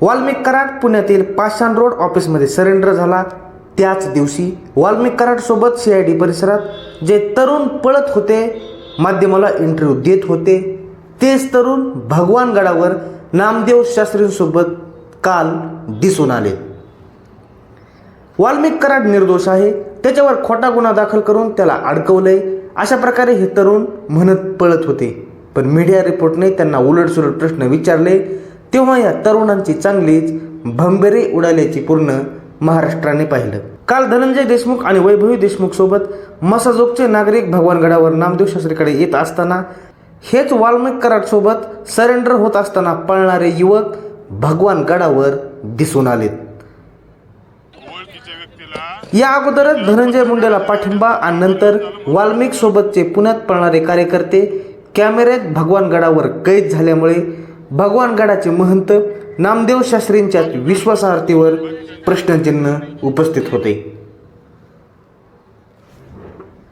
वाल्मिक कराड पुण्यातील पाषाण रोड ऑफिसमध्ये सरेंडर झाला. त्याच दिवशी वाल्मिक कराडसोबत सी आय डी परिसरात जे तरुण पळत होते माध्यमाला इंटरव्ह्यू देत होते तेच तरुण भगवान गडावर नामदेव शास्त्रींसोबत काल दिसून आले. वाल्मिक कराड निर्दोष आहे त्याच्यावर खोटा गुन्हा दाखल करून त्याला अडकवलंय अशा प्रकारे हे तरुण म्हणत पळत होते. पण मीडिया रिपोर्टने त्यांना उलटसुलट प्रश्न विचारले तेव्हा या तरुणांची चांगलीच भंबेरी उडाल्याची पूर्ण महाराष्ट्राने पाहिलं. काल धनंजय देशमुख आणि वैभवी देशमुख सोबत मसाजोगचे नागरिक भगवानगडावर नामदेव शास्त्रीकडे येत असताना हेच वाल्मिक कराड सोबत सरेंडर होत असताना पळणारे युवक भगवान गडावर दिसून आलेत. या अगोदरच धनंजय मुंडेला पाठिंबा आणि नंतर वाल्मिक सोबतचे पुण्यात पळणारे कार्यकर्ते कॅमेऱ्यात भगवान गडावर कैद झाल्यामुळे भगवान गडाचे महंत नामदेव शास्त्रींच्या विश्वासार्हतेवर प्रश्नचिन्ह उपस्थित होते.